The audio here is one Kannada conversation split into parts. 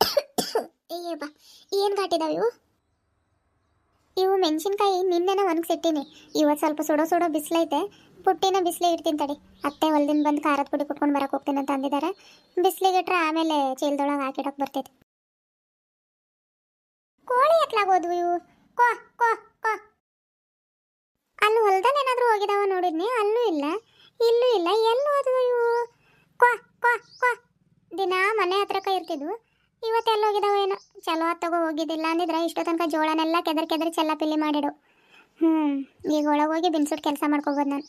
ಅಯ್ಯಬ್ಬ ಏನು ಘಾಟಿದಾವೆ ಇವು? ಇವು ಮೆಣಸಿನ್ಕಾಯಿ ನಿನ್ನೆನ ಒಣಗಿಸಿಟ್ಟಿನಿ. ಇವತ್ತು ಸ್ವಲ್ಪ ಸುಡೋ ಸುಡೋ ಬಿಸಿಲೈತೆ. ಪುಟ್ಟಿನ ಬಿಸಿಲೇ ಇಡ್ತೀನಿ ತಡಿ. ಅತ್ತೆ ಹೊಲ್ದಿಂದ ಬಂದು ಖಾರದ ಪುಡಿ ಕುಟ್ಕೊಂಡು ಬರಕ್ಕೆ ಹೋಗ್ತೀನಿ ಅಂತ ಅಂದಿದ್ದಾರೆ ಬಿಸಿಲಿಗಿಟ್ರೆ ಆಮೇಲೆ ಚೀಲದೊಳಗೆ ಹಾಕಿಡೋಕೆ ಬರ್ತೈತಿ. ಕೋಳಿ ಎತ್ಲಾಗೋದು ಇವು? ಕೋ ಕೋ ಕೋ. ಅಲ್ಲಿ ಹೊಲ್ದಲ್ಲಿ ಏನಾದರೂ ಹೋಗಿದಾವ ನೋಡಿದ್ನಿ. ಅಲ್ಲೂ ಇಲ್ಲ, ಇಲ್ಲೂ ಇಲ್ಲ. ಎಲ್ಲಿ ಹೋದ್ವು ಇವು? ಕೋ ಕೋ ಕ್ವಾ ದಿನ ಮನೆ ಹತ್ರಕ್ಕೆ ಇರ್ತಿದ್ವು. ಇವತ್ತು ಎಲ್ಲಿ ಹೋಗಿದಾವ ಏನೋ. ಚಲೋ ತಗೋ, ಹೋಗಿದ್ದಿಲ್ಲ ಅಂದಿದ್ರೆ ಇಷ್ಟೋ ತನಕ ಜೋಳನೆಲ್ಲ ಕೆದರ್ ಕೆದರಿ ಚೆಲ್ಲಾಪಿಲ್ಲಿ ಮಾಡಿಡು. ಹ್ಞೂ ಈಗ ಒಳಗೆ ಹೋಗಿ ಬಿನ್ಸುಟ್ಟು ಕೆಲಸ ಮಾಡ್ಕೋಬೋದು ನಾನು.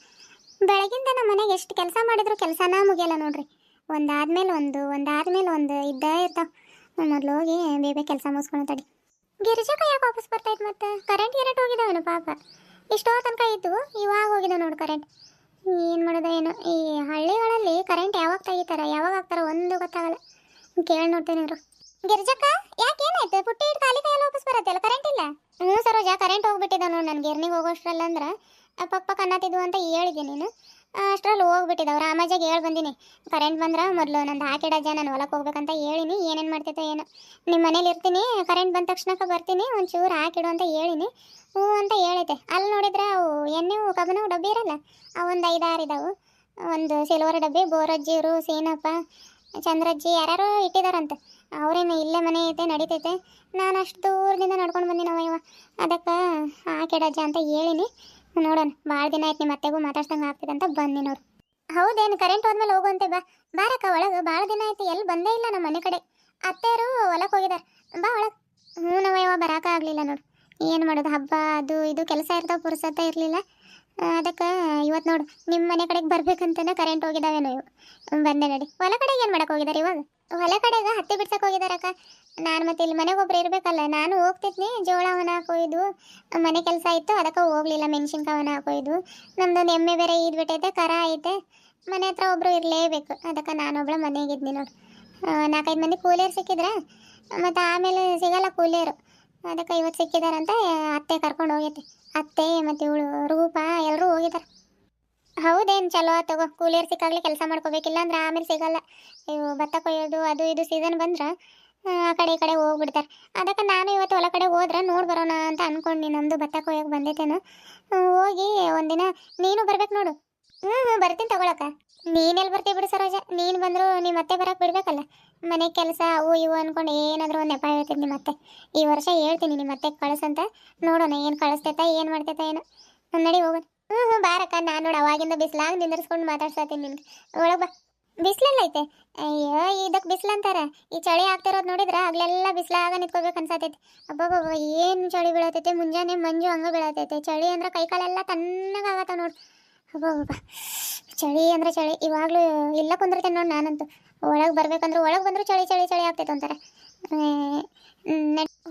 ಬೆಳಗಿಂದ ನಮ್ಮ ಮನೆಗೆ ಎಷ್ಟು ಕೆಲಸ ಮಾಡಿದ್ರು ಕೆಲಸನ ಮುಗಿಯಲ್ಲ ನೋಡ್ರಿ. ಒಂದಾದ್ಮೇಲೆ ಒಂದು ಒಂದಾದ್ಮೇಲೆ ಒಂದು, ಇದ್ದೇ ಇರ್ತಾವ. ಮೊದಲು ಹೋಗಿ ಬೇಬೇ ಕೆಲಸ ಮುಗಿಸ್ಕೊಂಡು ತಡಿ. ಗಿರಿಜಕ್ಕ ಯಾಕೆ ವಾಪಸ್ ಬರ್ತೈತೆ ಮತ್ತೆ? ಕರೆಂಟ್ ಗಿರೆಂಟ್ ಹೋಗಿದಾವೇನು ಪಾಪ. ಇಷ್ಟೋ ತನಕ ಇತ್ತು ಇವಾಗ ಹೋಗಿದೆ ನೋಡು ಕರೆಂಟ್ ಏನು ಮಾಡೋದ ಏನು? ಈ ಹಳ್ಳಿಗಳಲ್ಲಿ ಕರೆಂಟ್ ಯಾವಾಗ ತೆಗಿತಾರೆ, ಯಾವಾಗ ಹಾಕ್ತಾರ ಒಂದು ಗೊತ್ತಾಗಲ್ಲ. ಕೇಳಿ ನೋಡ್ತೇನೆ ಇವರು. ಗಿರ್ಜಕ್ಕ, ಯಾಕೆ ಏನಾಯ್ತು? ಪುಟ್ಟಿ ಇಟ್ಟು ಖಾಲಿ ಕೈಯಲ್ಲಿ ವಾಪಸ್ ಬರತ್ತಲ್ಲ ಕರೆಂಟ್ ಇಲ್ಲ? ಹ್ಞೂ ಸರೋಜ ಕರೆಂಟ್ ಹೋಗ್ಬಿಟ್ಟಿದ ನೋಡಿ ನಾನು ಗಿರ್ನಿಗೆ ಹೋಗೋಷ್ಟ್ರಲ್ಲ ಅಂದ್ರೆ ಅಪ್ಪ ಅನ್ನತ್ತಿದ್ವು ಅಂತ ಹೇಳಿದೆ ನೀನು. ಅಷ್ಟರಲ್ಲಿ ಹೋಗ್ಬಿಟ್ಟಿದ್ದಾವೆ ರಾಮಾಜಿಗೆ ಹೇಳಿ ಬಂದೀನಿ, ಕರೆಂಟ್ ಬಂದ್ರೆ ಮೊದಲು ನಂದು ಹಾಕಿಡಜ್ಜ ನಾನು ಹೊಲಕ್ಕೆ ಹೋಗ್ಬೇಕಂತ ಹೇಳಿನಿ, ಏನೇನು ಮಾಡ್ತೈತೋ ಏನು. ನಿಮ್ಮ ಮನೇಲಿ ಇರ್ತೀನಿ, ಕರೆಂಟ್ ಬಂದ ತಕ್ಷಣಕ್ಕೆ ಬರ್ತೀನಿ, ಒಂಚೂರು ಹಾಕಿಡು ಅಂತ ಹೇಳಿನಿ. ಹ್ಞೂ ಅಂತ ಹೇಳೈತೆ. ಅಲ್ಲಿ ನೋಡಿದ್ರೆ ಅವು ಎಣ್ಣೆವು ಕಬ್ಬನವು ಡಬ್ಬಿ ಇರಲ್ಲ ಒಂದು ಐದಾರು ಇದಾವೆ. ಒಂದು ಸಿಲ್ವರ್ ಡಬ್ಬಿ, ಬೋರಜ್ಜಿರು, ಸೀನಪ್ಪ, ಚಂದ್ರಜ್ಜಿ, ಯಾರ್ಯಾರೋ ಇಟ್ಟಿದಾರಂತೆ. ಅವ್ರೇನು ಇಲ್ಲೇ ಮನೆ ಐತೆ, ನಡೀತೈತೆ. ನಾನು ಅಷ್ಟು ದೂರದಿಂದ ನಡ್ಕೊಂಡು ಬಂದಿನವ ಇವ. ಅದಕ್ಕೆ ಹಾಕಿಡಜ್ಜ ಅಂತ ಹೇಳಿನಿ. ನೋಡೋಣ ಭಾಳ ದಿನ ಆಯ್ತು ನಿಮ್ಮ ಅತ್ತೆಗೂ ಮಾತಾಡ್ಸಂಗೆ ಆಗ್ತದೆ ಅಂತ ಬಂದಿ ಹೌದೇನು ಕರೆಂಟ್ ಹೋದ್ಮೇಲೆ ಹೋಗುವಂತೆ ಬಾ. ಬಾರಕ್ಕ, ಒಳಗೆ ಭಾಳ ದಿನ ಆಯ್ತು ಎಲ್ಲಿ ಬಂದೇ ಇಲ್ಲ ನಮ್ಮ ಮನೆ ಕಡೆ. ಅತ್ತೆಯರು ಹೊಲಕ್ಕೆ ಹೋಗಿದ್ದಾರೆ ಬಾ ಒಳಗೆ. ಹ್ಞೂ ನಾವು ಯಾವ ಬರಾಕ ಆಗಲಿಲ್ಲ ನೋಡು. ಏನು ಮಾಡೋದು, ಹಬ್ಬ, ಅದು, ಇದು ಕೆಲಸ ಇರ್ತಾವೆ, ಪುರ್ಸತ್ತ ಇರಲಿಲ್ಲ. ಅದಕ್ಕೆ ಇವತ್ತು ನೋಡು ನಿಮ್ಮ ಮನೆ ಕಡೆಗೆ ಬರ್ಬೇಕಂತನೇ ಕರೆಂಟ್ ಹೋಗಿದಾವೇನೋ ಇವು. ಬಂದೆ ನೋಡಿ. ಹೊಲ ಕಡೆಗೆ ಏನು ಮಾಡೋಕ್ಕೆ ಹೋಗಿದ್ದಾರೆ ಇವಾಗ? ಹೊಲ ಕಡೆಗ ಹತ್ತಿ ಬಿಡ್ಸಕ್ಕೆ ಹೋಗಿದಾರಕ್ಕ. ನಾನು ಮತ್ತೆ ಇಲ್ಲಿ ಮನೆಗೆ ಒಬ್ರು ಇರಬೇಕಲ್ಲ, ನಾನು ಹೋಗ್ತಿದ್ನಿ, ಜೋಳ ಅವನ ಹಾಕೋಯ್ದು, ಮನೆ ಕೆಲಸ ಇತ್ತು, ಅದಕ್ಕೆ ಹೋಗ್ಲಿಲ್ಲ ಮೆಣಸಿನ್ಕಾಯನ್ನ ಹಾಕೋಯ್ದು. ನಮ್ದೊಂದು ಎಮ್ಮೆ ಬೇರೆ ಇದ್ಬಿಟ್ಟೈತೆ ಕರ ಐತೆ. ಮನೆ ಹತ್ರ ಒಬ್ರು ಇರಲೇಬೇಕು, ಅದಕ್ಕೆ ನಾನೊಬ್ಳು ಮನೆಗಿದ್ನಿ ನೋಡಿ. ನಾಲ್ಕೈದು ಮಂದಿ ಕೂಲಿಯರ್ ಸಿಕ್ಕಿದ್ರ, ಮತ್ತು ಆಮೇಲೆ ಸಿಗಲ್ಲ ಕೂಲಿಯರು. ಅದಕ್ಕೆ ಇವತ್ತು ಸಿಕ್ಕಿದಾರಂತ, ಅತ್ತೆ ಕರ್ಕೊಂಡು ಹೋಗೈತೆ. ಅತ್ತೆ ಮತ್ತು ಇವಳು ರೂಪ ಎಲ್ಲರೂ ಹೋಗಿದ್ದಾರೆ ಹೌದೇನು ಚಲೋ ತಗೋ. ಕೂಲಿಯರ್ ಸಿಕ್ಕಾಗ್ಲಿ ಕೆಲಸ ಮಾಡ್ಕೋಬೇಕಿಲ್ಲ ಅಂದ್ರೆ ಆಮೇಲೆ ಸಿಗಲ್ಲ. ಇವು ಭತ್ತ ಕೊಯ್ಯೋದು ಅದು ಇದು ಸೀಸನ್ ಬಂದ್ರೆ, ಆ ಕಡೆ ಈ ಕಡೆ ಹೋಗ್ಬಿಡ್ತಾರೆ. ಅದಕ್ಕೆ ನಾನು ಇವತ್ತು ಹೊಲ ಕಡೆ ಹೋದ್ರೆ ನೋಡಿ ಬರೋಣ ಅಂತ ಅನ್ಕೊಂಡು ನಮ್ಮದು ಭತ್ತ ಕೊಯ್ಯೋಕೆ ಬಂದೈತೇನು ಹೋಗಿ ಒಂದಿನ, ನೀನು ಬರ್ಬೇಕು ನೋಡು. ಹ್ಞೂ ಹ್ಞೂ ಬರ್ತೀನಿ ತಗೊಳಕ ನೀನೆಲ್ಲಿ ಬರ್ತೀವಿ ಬಿಡು ಸರೋಜ. ನೀನು ಬಂದರೂ ನಿಮ್ಮ ಮತ್ತೆ ಬರೋಕೆ ಬಿಡಬೇಕಲ್ಲ. ಮನೆ ಕೆಲಸ ಅವು ಇವು ಅಂದ್ಕೊಂಡು ಏನಾದರೂ ಒಂದು ನೆಪ ಹೇಳ್ತೀನಿ ನಿಮ್ಮ ಅತ್ತೆ. ಈ ವರ್ಷ ಹೇಳ್ತೀನಿ ನಿಮ್ಮ ಮತ್ತೆ ಕಳಿಸಂತ. ನೋಡೋಣ ಏನು ಕಳಿಸ್ತೈತ, ಏನು ಮಾಡ್ತೈತ, ಏನು. ನಡಿ ಹೋಗೋಣ ಹ್ಞೂ ಹ್ಞೂ ಬಾರಕ್ಕ, ನಾನು ನೋಡಿ ಅವಾಗಿಂದ ಬಿಸಿಲಾಗ ನಿಂದರ್ಸ್ಕೊಂಡು ಮಾತಾಡ್ಸತ್ತೀನಿ ನಿನ್ಗೆ. ಒಳಗೆ ಬಾ. ಬಿಸಿಲೆಲ್ಲ ಐತೆ. ಅಯ್ಯೋ ಇದಕ್ಕೆ ಬಿಸಿಲು ಅಂತಾರೆ? ಈ ಚಳಿ ಆಗ್ತಿರೋದು ನೋಡಿದ್ರೆ ಆಗ್ಲೆಲ್ಲ ಬಿಸಿಲಾಗ ನಿಂತ್ಕೋಬೇಕು ಅನ್ಸತೈತಿ. ಅಬ್ಬಬ್ಬ ಏನು ಚಳಿ ಬೀಳತೈತೆ? ಮುಂಜಾನೆ ಮಂಜು ಹಂಗೆ ಬೀಳತೈತೆ. ಚಳಿ ಅಂದ್ರೆ ಕೈಕಾಲೆಲ್ಲ ತಣ್ಣಗಾಗತ್ತ ನೋಡಿ. ಅಬ್ಬಬ್ಬ ಚಳಿ ಅಂದ್ರೆ ಚಳಿ. ಇವಾಗಲೂ ಇಲ್ಲ ಕುಂದಿರ್ತೇನೆ ನೋಡಿ ನಾನಂತೂ. ಒಳಗೆ ಬರ್ಬೇಕಂದ್ರೆ, ಒಳಗೆ ಬಂದರೂ ಚಳಿ ಚಳಿ ಚಳಿ ಆಗ್ತೈತೆ ಅಂತಾರೆ.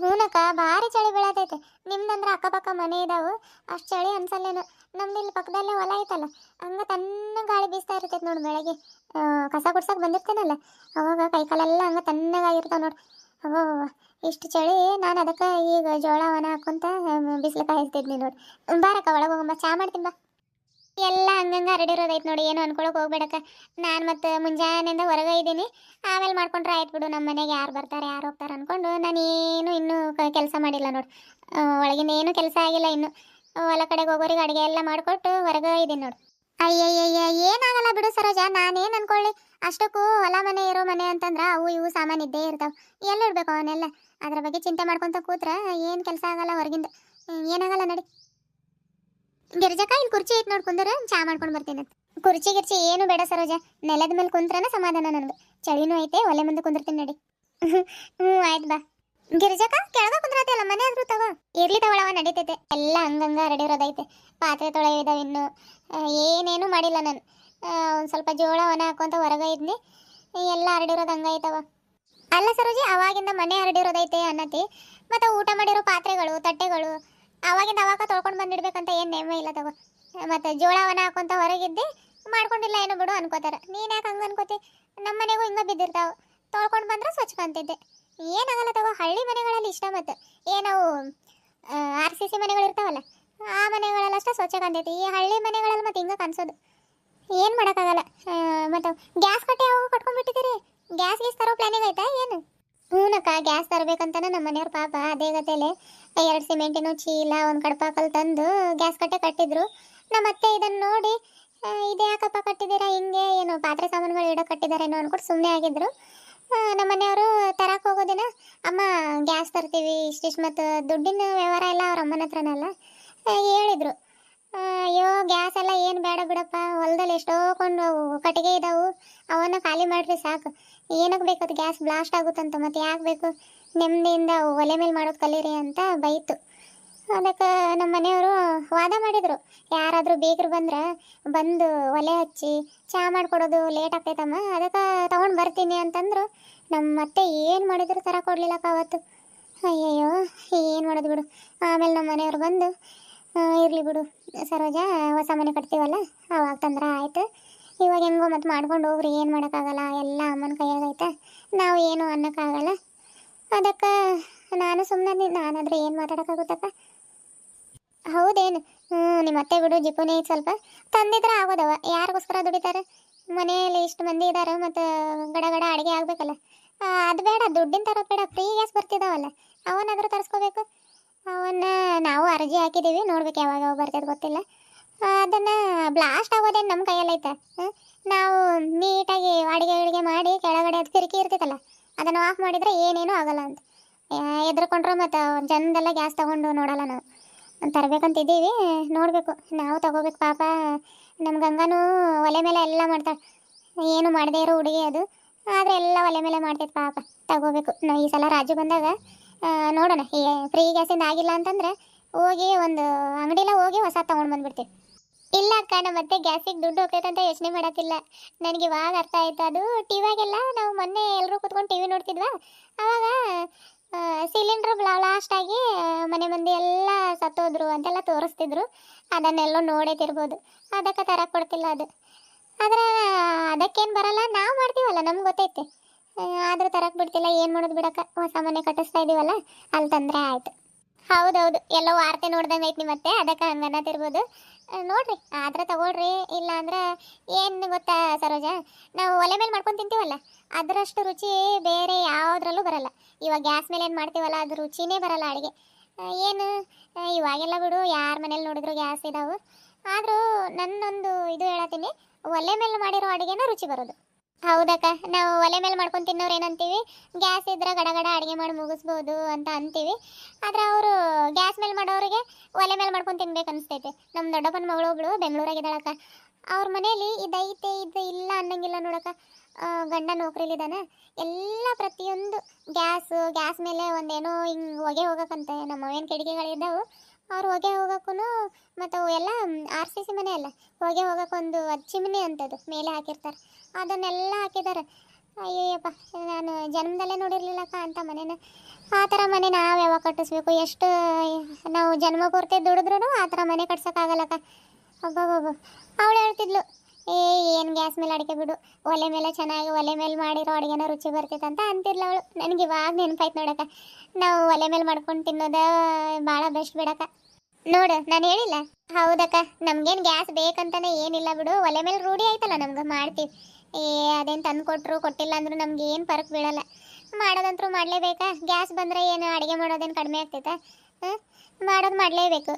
ಹೂನಕ್ಕ, ಭಾರಿ ಚಳಿ ಬೀಳತೈತೆ ನಿಮ್ದಂದ್ರ ಅಕ್ಕಪಕ್ಕ ಮನೆ ಇದಾವು. ಅಷ್ಟು ಚಳಿ ಅನ್ಸಲ್ಲೇನು. ನಮ್ದು ಇಲ್ಲಿ ಪಕ್ಕದಲ್ಲೇ ಹೊಲ ಐತಲ್ಲ, ಹಂಗ ತನ್ನ ಗಾಳಿ ಬೀಸ್ತಾ ಇರ್ತೈತೆ ನೋಡಿ ಬೆಳಗ್ಗೆ. ಕಸ ಗುಡ್ಸಕ್ ಬಂದಿರ್ತೇನಲ್ಲ, ಅವಾಗ ಕೈಕಾಲೆಲ್ಲ ಹಂಗ ತಣ್ಣಗಾಗಿರ್ತಾವ ನೋಡಿ. ಅವ ಇಷ್ಟು ಚಳಿ, ನಾನು ಅದಕ್ಕೆ ಈಗ ಜೋಳವನ ಹಾಕೊಂತ ಬಿಸಿಲು ಕಾಯಿಸ್ತಿದ್ನಿ ನೋಡಿ. ಬಾರಕ್ಕ, ಒಳಗೆ ಹೋಗಮ್ಮ, ಚಾ ಮಾಡ್ತೀನಿ ಬಾ. ಎಲ್ಲ ಹಂಗಂಗ ಹರಡಿರೋದೈತೆ ನೋಡಿ, ಏನು ಅನ್ಕೊಳಕ್ ಹೋಗ್ಬೇಡಕ್ಕ. ನಾನು ಮತ್ತೆ ಮುಂಜಾನೆಯಿಂದ ಹೊರಗೆ ಇದ್ದೀನಿ ಆಮೇಲೆ ಮಾಡ್ಕೊಂಡ್ರೆ ಆಯ್ತು ಬಿಡು ನಮ್ಮ ಮನೆಗೆ ಯಾರು ಬರ್ತಾರೆ, ಯಾರು ಹೋಗ್ತಾರೆ ಅನ್ಕೊಂಡು ನಾನೇನು ಇನ್ನೂ ಕೆಲಸ ಮಾಡಿಲ್ಲ ನೋಡಿ. ಒಳಗಿಂದ ಏನು ಕೆಲಸ ಆಗಿಲ್ಲ ಇನ್ನು. ಹೊಲ ಕಡೆಗೆ ಹೋಗೋರಿಗೆ ಅಡುಗೆ ಎಲ್ಲ ಮಾಡಿಕೊಟ್ಟು ಹೊರಗೆ ಇದ್ದೀನಿ ನೋಡು. ಅಯ್ಯಯ್ಯಯ್ಯ, ಏನಾಗಲ್ಲ ಬಿಡು ಸರೋಜ, ನಾನೇನು ಅನ್ಕೊಳ್ಳಿ. ಅಷ್ಟಕ್ಕೂ ಹೊಲ ಮನೆ ಇರೋ ಮನೆ ಅಂತಂದ್ರೆ ಅವು ಇವು ಸಾಮಾನು ಇದ್ದೇ ಇರ್ತಾವೆ. ಎಲ್ಲಿಡ್ಬೇಕು ಅವನ್ನೆಲ್ಲ. ಅದ್ರ ಬಗ್ಗೆ ಚಿಂತೆ ಮಾಡ್ಕೊತ ಕೂತ್ರೆ, ಏನು ಕೆಲಸ ಆಗಲ್ಲ ಹೊರಗಿಂದ. ಏನಾಗಲ್ಲ ನಡಿ. ಗಿರ್ಜಕ್ಕ ಇಲ್ಲಿ ಕುರ್ಚಿ ಐತೆ ನೋಡ್ಕೊಂಡ್ರೆ ಚಾ ಮಾಡ್ಕೊಂಡು ಬರ್ತೀನಿ ಕುರ್ಚಿ ಗಿರ್ಚಿ ಏನು ಬೇಡ ಸರೋಜ, ನೆಲದ ಮೇಲೆ ಕುಂತ್ರನ ಸಮಾಧಾನ ನನಗೆ. ಚಳಿನೂ ಐತೆ, ಒಲೆ ಮುಂದೆ ಕುಂದಿರ್ತೀನಿ ನೋಡಿ. ಹ್ಞೂ ಆಯ್ತು ಬಾ. ಗಿರಿಜಕ್ಕ ಕೆಳಗ ಕುಂದ್ರತೆಯಲ್ಲ, ಮನೆ ಆದ್ರೂ ತಗೋ. ಇರ್ಲಿ ತಗೊಳವ ನಡೀತೈತೆ. ಎಲ್ಲ ಹಂಗಂಗ ಹರಡಿರೋದೈತೆ ಪಾತ್ರೆ ತೊಳೆಯೋದಾವ ಇನ್ನು. ಏನೇನು ಮಾಡಿಲ್ಲ ನಾನು. ಒಂದು ಸ್ವಲ್ಪ ಜೋಳ, ಒಣ ಹಾಕೊಂತ ಹೊರಗೆ ಇದ್ನಿ. ಎಲ್ಲ ಹರಡಿರೋದು ಹಂಗೈತವ ಅಲ್ಲ ಸರೋಜಿ, ಅವಾಗಿಂದ ಮನೆ ಹರಡಿರೋದೈತೆ ಅನ್ನತಿ. ಮತ್ತು ಊಟ ಮಾಡಿರೋ ಪಾತ್ರೆಗಳು, ತಟ್ಟೆಗಳು ಅವಾಗಿಂದ ಅವಾಗ ತೊಳ್ಕೊಂಡು ಬಂದಿಡ್ಬೇಕಂತ ಏನು ನೇಮ ಇಲ್ಲ ತಗೋ. ಮತ್ತು ಜೋಳವನ್ನ ಹಾಕೊಂತ ಹೊರಗಿದ್ದೆ, ಮಾಡ್ಕೊಂಡಿಲ್ಲ ಏನೋ ಬಿಡು ಅನ್ಕೋತಾರೆ. ನೀನು ಯಾಕೆ ಹಂಗೆ ಅನ್ಕೋತಿ? ನಮ್ಮ ಮನೆಗೂ ಹಿಂಗೆ ಬಿದ್ದಿರ್ತಾವೆ. ತೊಳ್ಕೊಂಡು ಬಂದ್ರೆ ಸ್ವಚ್ಛ ಕಾಣ್ತಿದ್ದೆ. ಏನಾಗಲ್ಲ ತಗೋ, ಹಳ್ಳಿ ಮನೆಗಳಲ್ಲಿ ಇಷ್ಟ ಮತ್ತು. ಏನವು ಆರ್ ಸಿ ಸಿ ಮನೆಗಳು ಇರ್ತಾವಲ್ಲ, ಆ ಮನೆಗಳಲ್ಲಷ್ಟೇ ಸ್ವಚ್ಛ ಕಾಣ್ತೈತಿ ಈ ಹಳ್ಳಿ ಮನೆಗಳಲ್ಲಿ ಮತ್ತೆ ಹಿಂಗೆ ಕಾಣಿಸೋದು. ಏನು ಮಾಡೋಕ್ಕಾಗಲ್ಲ. ಮತ್ತು ಗ್ಯಾಸ್ ಕಟ್ಟೆ ಯಾವಾಗ ಕಟ್ಕೊಂಡ್ಬಿಟ್ಟಿದ್ದೀರಿ? ಗ್ಯಾಸ್ ಗೀಸ್ ತರೋ ಪ್ಲಾನಿಂಗ್ ಐತಾ ಏನು? ಅಕ್ಕ ಗ್ಯಾಸ್ ತರಬೇಕಂತಾನೆ ನಮ್ಮ ಮನೆಯವ್ರ ಪಾಪ. ಅದೇ ಗತೆಲೆ ಎರಡು ಸಿಮೆಂಟಿನ ಚೀಲ, ಒಂದು ಕಡ್ಪಾಕಲ್ ತಂದು ಗ್ಯಾಸ್ ಕಟ್ಟೆ ಕಟ್ಟಿದ್ರು. ನಮ್ಮ ಅತ್ತೆ ಇದನ್ನು ನೋಡಿ ಇದು ಯಾಕಪ್ಪ ಕಟ್ಟಿದ್ದೀರಾ? ಹಿಂಗೆ ಏನು ಪಾತ್ರೆ ಸಾಮಾನುಗಳು ಇಡೋ ಕಟ್ಟಿದಾರೇನೋ ಅನ್ಕೊಂಡು ಸುಮ್ಮನೆ ಆಗಿದ್ರು. ನಮ್ಮ ಮನೆಯವರು ತರಕ್ಕೆ ಹೋಗೋದಿನ ಅಮ್ಮ, ಗ್ಯಾಸ್ ತರ್ತೀವಿ, ಇಷ್ಟಿಷ್ಟು ಮತ್ತು ದುಡ್ಡಿನ ವ್ಯವಹಾರ ಎಲ್ಲ ಅವ್ರ ಅಮ್ಮನ ಹತ್ರನಲ್ಲ. ಹೇಳಿದ್ರು. ಅಯ್ಯೋ ಗ್ಯಾಸ್ ಎಲ್ಲ ಏನು ಬೇಡ ಬಿಡಪ್ಪ. ಹೊಲದಲ್ಲಿ ಎಷ್ಟೋ ಕೊಂಡು ಕಟ್ಟಿಗೆ ಇದಾವು. ಅವನ್ನ ಖಾಲಿ ಮಾಡ್ರಿ ಸಾಕು. ಏನಕ್ಕೆ ಬೇಕದು ಗ್ಯಾಸ್ ಬ್ಲಾಸ್ಟ್ ಆಗುತ್ತಂತ. ಮತ್ತೆ ಯಾಕೆ ಬೇಕು? ನೆಮ್ಮದಿಯಿಂದ ಒಲೆ ಮೇಲೆ ಮಾಡೋದು ಕಲೀರಿ ಅಂತ ಬೈತು. ಅದಕ್ಕೆ ನಮ್ಮ ಮನೆಯವರು ವಾದ ಮಾಡಿದರು. ಯಾರಾದರೂ ಬೇಕರು ಬಂದ್ರೆ ಬಂದು ಒಲೆ ಹಚ್ಚಿ ಚಹಾ ಮಾಡಿಕೊಡೋದು ಲೇಟ್ ಆಗ್ತೈತಮ್ಮ. ಅದಕ್ಕೆ ತೊಗೊಂಡು ಬರ್ತೀನಿ ಅಂತಂದರು. ನಮ್ಮ ಮತ್ತೆ ಏನು ಮಾಡಿದ್ರು ಥರ ಕೊಡಲಿಲ್ಲಕ್ಕ ಅವತ್ತು. ಅಯ್ಯಯ್ಯೋ, ಏನು ಮಾಡೋದು ಬಿಡು. ಆಮೇಲೆ ನಮ್ಮ ಮನೆಯವ್ರು ಬಂದು ಇರಲಿ ಬಿಡು. ಸರೋಜ, ಹೊಸ ಮನೆ ಕಟ್ತೀವಲ್ಲ? ಅವಾಗ ತಂದ್ರೆ ಆಯಿತು. ಇವಾಗ ಹೆಂಗೋ ಮತ್ತೆ ಮಾಡ್ಕೊಂಡು ಹೋಗ್ರಿ, ಏನು ಮಾಡೋಕ್ಕಾಗಲ್ಲ? ಎಲ್ಲ ಅಮ್ಮನ ಕೈಯಾಗೈತೆ ನಾವು ಏನು ಅನ್ನೋಕ್ಕಾಗಲ್ಲ. ಅದಕ್ಕೆ ನಾನು ಸುಮ್ಮನೆ ನಾನಾದರೆ ಏನು ಮಾತಾಡೋಕ್ಕಾಗುತ್ತಕ್ಕ ಹೌದೇನು? ಹ್ಞೂ ನಿಮ್ಮ ಅತ್ತೆ ಬಿಡು, ಜಿಪುನೇ ಸ್ವಲ್ಪ. ತಂದಿದ್ರೆ ಆಗೋದವ. ಯಾರಿಗೋಸ್ಕರ ದುಡಿತಾರೆ? ಮನೆಯಲ್ಲಿ ಇಷ್ಟು ಮಂದಿ ಇದ್ದಾರೆ ಮತ್ತು ಗಡ ಗಡ ಅಡುಗೆ ಆಗಬೇಕಲ್ಲ. ಅದು ಬೇಡ. ದುಡ್ಡಿನ ತರೋದು ಬೇಡ. ಫ್ರೀ ಗ್ಯಾಸ್ ಬರ್ತಿದಾವಲ್ಲ. ಅವನಾದರೂ ತರಿಸ್ಕೋಬೇಕು. ಅವನ್ನ ನಾವು ಅರ್ಜಿ ಹಾಕಿದ್ದೀವಿ ನೋಡ್ಬೇಕು ಯಾವಾಗ ಬರ್ತದೆ ಗೊತ್ತಿಲ್ಲ. ಅದನ್ನು ಬ್ಲಾಸ್ಟ್ ಆಗೋದೇನು ನಮ್ಮ ಕೈಯಲ್ಲೈತೆ? ನಾವು ನೀಟಾಗಿ ಅಡಿಗೆ ಅಡುಗೆ ಮಾಡಿ ಕೆಳಗಡೆ ಅದು ಕಿರಿಕಿ ಇರ್ತೈತಲ್ಲ, ಅದನ್ನು ಆಫ್ ಮಾಡಿದರೆ ಏನೇನೂ ಆಗಲ್ಲ ಅಂತ. ಎದ್ರುಕೊಂಡ್ರೆ ಮತ್ತು ಜನದೆಲ್ಲ ಗ್ಯಾಸ್ ತಗೊಂಡು ನೋಡಲ್ಲ ನಾವು. ತರಬೇಕಂತಿದ್ದೀವಿ ನೋಡಬೇಕು. ನಾವು ತಗೋಬೇಕು ಪಾಪ ನಮ್ಮ ಗಂಗಾನು ಒಲೆ ಮೇಲೆ ಎಲ್ಲ ಮಾಡ್ತಾಳೆ. ಏನು ಮಾಡದೇ ಇರೋ ಹುಡುಗಿ ಅದು. ಆದರೆ ಎಲ್ಲ ಒಲೆ ಮೇಲೆ ಮಾಡ್ತೈತೆ ಪಾಪ, ತಗೋಬೇಕು. ನಾವು ಈ ಸಲ ರಾಜು ಬಂದಾಗ ನೋಡೋಣ. ಈ ಫ್ರೀ ಗ್ಯಾಸಿಂದ ಆಗಿಲ್ಲ ಅಂತಂದ್ರೆ ಹೋಗಿ ಒಂದು ಅಂಗಡಿಲ ಹೋಗಿ ಹೊಸ ತಗೊಂಡು ಬಂದ್ಬಿಡ್ತೀವಿ. ಇಲ್ಲ ಅಕ್ಕ ನಮ್ಮ ಮತ್ತೆ ಗ್ಯಾಸಿಗೆ ದುಡ್ಡು ಹೋಗ್ತೈತೆ ಅಂತ ಯೋಚನೆ ಮಾಡೋಕ್ಕಿಲ್ಲ. ನನಗೆ ಇವಾಗ ಅರ್ಥ ಆಯ್ತು. ಅದು ಟಿವಿಯಾಗೆಲ್ಲ ನಾವು ಮೊನ್ನೆ ಎಲ್ಲರೂ ಕುತ್ಕೊಂಡು ಟಿ ವಿ ನೋಡ್ತಿದ್ವಾ? ಅವಾಗ ಸಿಲಿಂಡ್ರ್ ಲಾಸ್ಟ್ ಆಗಿ ಮನೆ ಮಂದಿ ಎಲ್ಲ ಸತ್ತೋದ್ರು ಅಂತೆಲ್ಲ ತೋರಿಸ್ತಿದ್ರು. ಅದನ್ನೆಲ್ಲ ನೋಡೇ ನೋಡೇತಿರ್ಬೋದು ಅದಕ್ಕೆ ತರಕ್ಕೆ ಕೊಡ್ತಿಲ್ಲ ಅದು. ಆದರೆ ಅದಕ್ಕೇನು ಬರಲ್ಲ? ನಾವು ಮಾಡ್ತೀವಲ್ಲ, ನಮ್ಗೆ ಗೊತ್ತೈತೆ. ಆದ್ರೂ ತರಕ್ಕೆ ಬಿಡ್ತಿಲ್ಲ, ಏನು ಮಾಡೋದು ಬಿಡಕ್ಕ? ಹೊಸ ಮನೆ ಕಟ್ಟಿಸ್ತಾ ಇದೀವಲ್ಲ ಅಲ್ಲಿ ತಂದ್ರೆ ಆಯ್ತು. ಹೌದೌದು, ಎಲ್ಲೋ ವಾರ್ತೆ ನೋಡ್ದಂಗೆ ಐತಿ ಮತ್ತೆ, ಅದಕ್ಕೆ ಹಂಗೆ ಅನ್ನತಿರ್ಬೋದು ನೋಡ್ರಿ, ಆದ್ರೆ ತಗೊಳ್ರಿ ಇಲ್ಲ ಅಂದ್ರೆ ಏನು ಗೊತ್ತಾ ಸರೋಜ? ನಾವು ಒಲೆ ಮೇಲೆ ಮಾಡ್ಕೊಂಡು ತಿಂತೀವಲ್ಲ, ಅದರಷ್ಟು ರುಚಿ ಬೇರೆ ಯಾವುದ್ರಲ್ಲೂ ಬರಲ್ಲ. ಇವಾಗ ಗ್ಯಾಸ್ ಮೇಲೆ ಏನು ಮಾಡ್ತೀವಲ್ಲ, ಅದು ರುಚಿನೇ ಬರಲ್ಲ ಅಡುಗೆ. ಏನು? ಇವಾಗೆಲ್ಲ ಬಿಡು, ಯಾರ ಮನೇಲಿ ನೋಡಿದ್ರು ಗ್ಯಾಸ್ ಇದಾವೆ. ಆದರೂ ನನ್ನೊಂದು ಇದು ಹೇಳತ್ತೀನಿ, ಒಲೆ ಮೇಲೆ ಮಾಡಿರೋ ಅಡುಗೆನ ರುಚಿ ಬರೋದು. ಹೌದಕ್ಕ, ನಾವು ಒಲೆ ಮೇಲೆ ಮಾಡ್ಕೊಂಡು ತಿನ್ನೋರು ಏನಂತೀವಿ? ಗ್ಯಾಸ್ ಇದ್ರೆ ಗಡಗಡ ಅಡುಗೆ ಮಾಡಿ ಮುಗಿಸ್ಬೋದು ಅಂತ ಅಂತೀವಿ. ಆದರೆ ಅವರು ಗ್ಯಾಸ್ ಮೇಲೆ ಮಾಡೋರಿಗೆ ಒಲೆ ಮೇಲೆ ಮಾಡ್ಕೊಂಡು ತಿನ್ಬೇಕು ಅನಿಸ್ತೈತೆ. ನಮ್ಮ ದೊಡ್ಡಪ್ಪನ ಮಗಳೊಬ್ಳು ಬೆಂಗಳೂರಾಗಿದ್ದಾಳಕ್ಕ ಅವ್ರ ಮನೇಲಿ ಇದೈತೆ, ಇದು ಇಲ್ಲ ಅನ್ನಂಗಿಲ್ಲ ನೋಡಕ್ಕ. ಗಂಡ ನೌಕರಿಲಿದ್ದಾನೆ ಎಲ್ಲ ಪ್ರತಿಯೊಂದು ಗ್ಯಾಸು, ಗ್ಯಾಸ್ ಮೇಲೆ ಒಂದೇನೋ ಹಿಂಗೆ ಹೊಗೆ ಹೋಗಕ್ಕಂತೆ. ನಮ್ಮ ಅವೇನು ಕಿಟಕಿಗಳಿದ್ದಾವು ಅವ್ರು ಹೊಗೆ ಹೋಗೋಕ್ಕೂ ಮತ್ತು ಅವು ಎಲ್ಲ ಆರ್ ಸಿ ಸಿ ಮನೆ ಅಲ್ಲ, ಹೊಗೆ ಹೋಗೋಕ್ಕೊಂದು ಅದು ಚಿಮ್ನಿ ಅಂತದು, ಮೇಲೆ ಹಾಕಿರ್ತಾರೆ. ಅದನ್ನೆಲ್ಲ ಹಾಕಿದ್ದಾರೆ. ಅಯ್ಯಯ್ಯಪ್ಪ, ನಾನು ಜನ್ಮದಲ್ಲೇ ನೋಡಿರ್ಲಿಲ್ಲಕ್ಕ ಅಂತ ಮನೇನ. ಆ ಥರ ಮನೆ ನಾವು ಯಾವಾಗ ಕಟ್ಟಿಸ್ಬೇಕು? ಎಷ್ಟು, ನಾವು ಜನ್ಮ ಪೂರ್ತಿ ದುಡಿದ್ರೂ ಆ ಥರ ಮನೆ ಕಟ್ಸೋಕ್ಕಾಗಲ್ಲಕ್ಕ. ಒಬ್ಬೊಬ್ಬೊಬ್ಬ ಅವಳು ಹೇಳ್ತಿದ್ಲು, ಏ, ಏನು ಗ್ಯಾಸ್ ಮೇಲೆ ಅಡಿಗೆ ಬಿಡು. ಒಲೆ ಮೇಲೆ ಚೆನ್ನಾಗಿ ಒಲೆ ಮೇಲೆ ಮಾಡಿರೋ ಅಡುಗೆನ ರುಚಿ ಬರ್ತೈತೆ ಅಂತ ಅಂತಿದ್ಲು ಅವಳು. ನನಗೆ ಇವಾಗ ನೆನಪಾಯ್ತು ನೋಡಕ್ಕ. ನಾವು ಒಲೆ ಮೇಲೆ ಮಾಡ್ಕೊಂಡು ತಿನ್ನೋದ ಭಾಳ ಬೆಸ್ಟ್ ಬಿಡಕ್ಕ. ನೋಡು, ನಾನು ಹೇಳಿಲ್ಲ. ಹೌದಕ್ಕ, ನಮ್ಗೇನು ಗ್ಯಾಸ್ ಬೇಕಂತಾನೆ ಏನಿಲ್ಲ ಬಿಡು. ಒಲೆ ಮೇಲೆ ರೂಢಿ ಆಯ್ತಲ್ಲ ನಮ್ಗೆ, ಮಾಡ್ತೀವಿ. ಏ, ಅದೇನು ತಂದು ಕೊಟ್ಟರು ಕೊಟ್ಟಿಲ್ಲ ಅಂದ್ರೂ ನಮ್ಗೆ ಏನು ಫರಕ್ ಬೀಳಲ್ಲ. ಮಾಡೋದಂತರೂ ಮಾಡಲೇಬೇಕಾ? ಗ್ಯಾಸ್ ಬಂದರೆ ಏನು, ಅಡುಗೆ ಮಾಡೋದೇನು ಕಡಿಮೆ ಆಗ್ತೈತಾ? ಹಾಂ? ಮಾಡೋದು ಮಾಡಲೇಬೇಕು.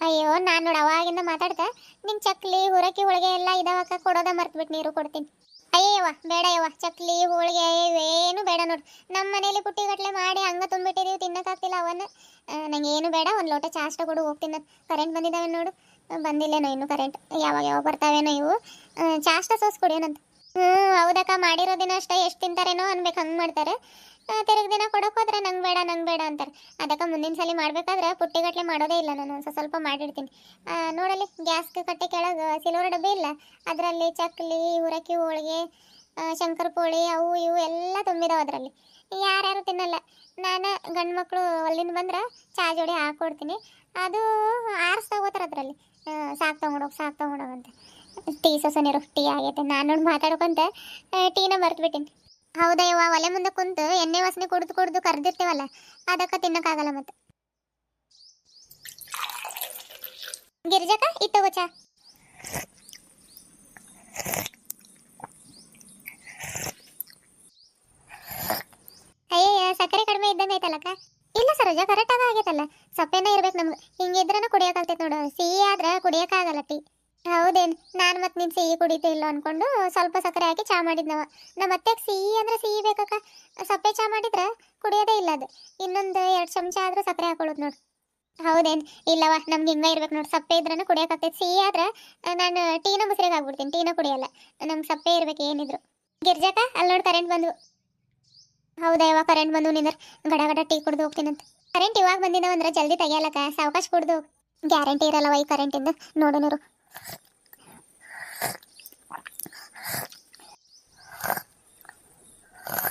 ಅಯ್ಯೋ, ನಾನು ನೋಡು, ಅವಾಗಿಂದ ಮಾತಾಡ್ತಾ ನಿಂಗೆ ಚಕ್ಲಿ, ಹುರಕಿ, ಹೋಳಿಗೆ ಎಲ್ಲ ಇದಾವಕ್ಕ, ಕೊಡೋದ ಮರ್ತ್ಬಿಟ್ಟು ನೀರು ಕೊಡ್ತೀನಿ. ಅಯ್ಯವ್ವ ಬೇಡ ಯವ್ವ ಚಕ್ಲಿ, ಹೋಳಿಗೆ ಏನು ಬೇಡ ನೋಡು. ನಮ್ಮ ಮನೇಲಿ ಪುಟ್ಟಿಗಟ್ಲೆ ಮಾಡಿ ಹಂಗ ತುಂಬಿಟ್ಟಿದೀವಿ ತಿನ್ನಕ್ಕಾಗ್ತಿಲ್ಲ ಅವನ್ನ. ನಂಗೆ ಏನು ಬೇಡ, ಒಂದು ಲೋಟ ಚಾಸ್ಟ ಅಷ್ಟ ಕೊಡು ಹೋಗ್ತೀನಿ ಕರೆಂಟ್ ಬಂದಿದ್ದಾವೆ ನೋಡು? ಬಂದಿಲ್ಲೇನೋ ಇನ್ನು ಕರೆಂಟ್ ಯಾವಾಗ ಯಾವಾಗ ಬರ್ತಾವೇನೋ ಇವು. ಚಾಸ್ಟ ಚಾ ಅಷ್ಟ ಸೋಸ್ ಕುಡಿಯೋನಂತ ಹ್ಞೂ ಹೌದಕ್ಕ, ಮಾಡಿರೋ ದಿನ ಅಷ್ಟೇ, ಎಷ್ಟು ತಿಂತಾರೇನೋ ಅನ್ಬೇಕು, ಹಂಗೆ ಮಾಡ್ತಾರೆ. ತಿರುಗಿ ದಿನ ಕೊಡೋಕೆ ಹೋದ್ರೆ ನಂಗೆ ಬೇಡ ನಂಗೆ ಬೇಡ ಅಂತಾರೆ. ಅದಕ್ಕೆ ಮುಂದಿನ ಸಲ ಮಾಡಬೇಕಾದ್ರೆ ಪುಟ್ಟಿಗಟ್ಟಲೆ ಮಾಡೋದೇ ಇಲ್ಲ ನಾನು ಸ್ವಲ್ಪ ಸ್ವಲ್ಪ ಮಾಡಿರ್ತೀನಿ. ನೋಡಲಿ ಗ್ಯಾಸ್ ಕಟ್ಟೆ ಕೆಳಗೆ ಸಿಲ್ವರ್ ಡಬ್ಬಿ ಇಲ್ಲ? ಅದರಲ್ಲಿ ಚಕ್ಲಿ ಹುರಕಿ ಹೋಳಿಗೆ ಆ, ಶಂಕರ ಪೋಳಿ ಅವು ಇವು ಎಲ್ಲ ತುಂಬಿದಾವೆ ಅದರಲ್ಲಿ. ಯಾರ್ಯಾರು ತಿನ್ನಲ್ಲ. ನಾನು ಗಂಡು ಮಕ್ಕಳು ಅಲ್ಲಿಂದ ಬಂದ್ರೆ ಚಾ ಜೋಡಿ ಹಾಕ್ಕೊಡ್ತೀನಿ ಅದು ಆರ್ಸ್ ತಗೋತಾರೆ ಅದರಲ್ಲಿ. ಸಾಕು ತಗೊಂಡೋಗಿ ಸಾಕು ಅಂತ. ಟೀ ಸೊಸ ಟೀ ಆಗೈತೆ. ನಾನು ಮಾತಾಡ್ಕೊಂತ ಟೀನ ಟೀನ ಮರ್ತ್ಬಿಟ್ಟಿನಿ. ಹೌದಾ ಯವ್ವ, ಒಲೆ ಮುಂದೆ ಕುಂತು ಎಣ್ಣೆ ವಾಸನೆ ಕುಡ್ದು ಕುಡ್ದು ಕರೆದಿರ್ತೇವಲ್ಲ, ಅದಕ್ಕೆ ತಿನ್ನಕ್ಕಾಗಲ್ಲ ಮತ್ತೆ. ಗಿರಿಜಕ್ಕ ಇತ್ತಗೋ ಅಯ್ಯಯ್ಯ ಸಕ್ಕರೆ ಅನ್ಕೊಂಡು ಸ್ವಲ್ಪ ಸಕ್ಕರೆ ಹಾಕಿ ಚಾ ಮಾಡಿದ್ನವ ನಮ್ಮ ಅತ್ತೆಗೆ ಸಿಹಿ ಅಂದ್ರೆ ಸಿಹಿ ಬೇಕಕ್ಕ. ಸಪ್ಪೆ ಚಾ ಮಾಡಿದ್ರೆ ಕುಡಿಯೋದೇ ಇಲ್ಲ ಅದು ಇನ್ನೊಂದು ಎರಡು ಚಮಚ ಆದ್ರೂ ಸಕ್ಕರೆ ಹಾಕೊಳ್ಳೋದು ನೋಡು. ಹೌದೇನ್? ಇಲ್ಲವ ನಮ್ಗೆ ಹಿಂಗ ಇರ್ಬೇಕು ನೋಡಿ. ಸಪ್ಪೆ ಇದ್ರೂ ಕುಡಿಯೋಕ್ಕಾಗ್ತೈತೆ ಸಿಹಿ ಆದ್ರೆ ನಾನು ಟೀನ ಮುಸ್ರಿಗೆ ಆಗ್ಬಿಡ್ತೀನಿ ಟೀನ ಕುಡಿಯಲ್ಲ. ನಮ್ಗೆ ಸಪ್ಪೆ ಇರ್ಬೇಕು ಏನಿದ್ರು. ಗಿರ್ಜಾಕ ಅಲ್ಲಿ ನೋಡಿ ಕರೆಂಟ್ ಬಂದು ಹೌದಾ ಯಾವ ಕರೆಂಟ್ ಬಂದು ನಿಂದ್ರ. ಗಡ ಗಡ ಟೀ ಕುಡ್ದು ಹೋಗ್ತೀನಂತ. ಕರೆಂಟ್ ಇವಾಗ ಬಂದಿದ್ದಾವ ಅಂದ್ರೆ ಜಲ್ದಿ ತೆಗಿಯಲಕ್ಕ. ಸಾವಕಾಶ ಕುಡ್ದು ಗ್ಯಾರಂಟಿ ಇರಲ್ಲವ ಈ ಕರೆಂಟಿಂದ ನೋಡು ನೀರು Uh,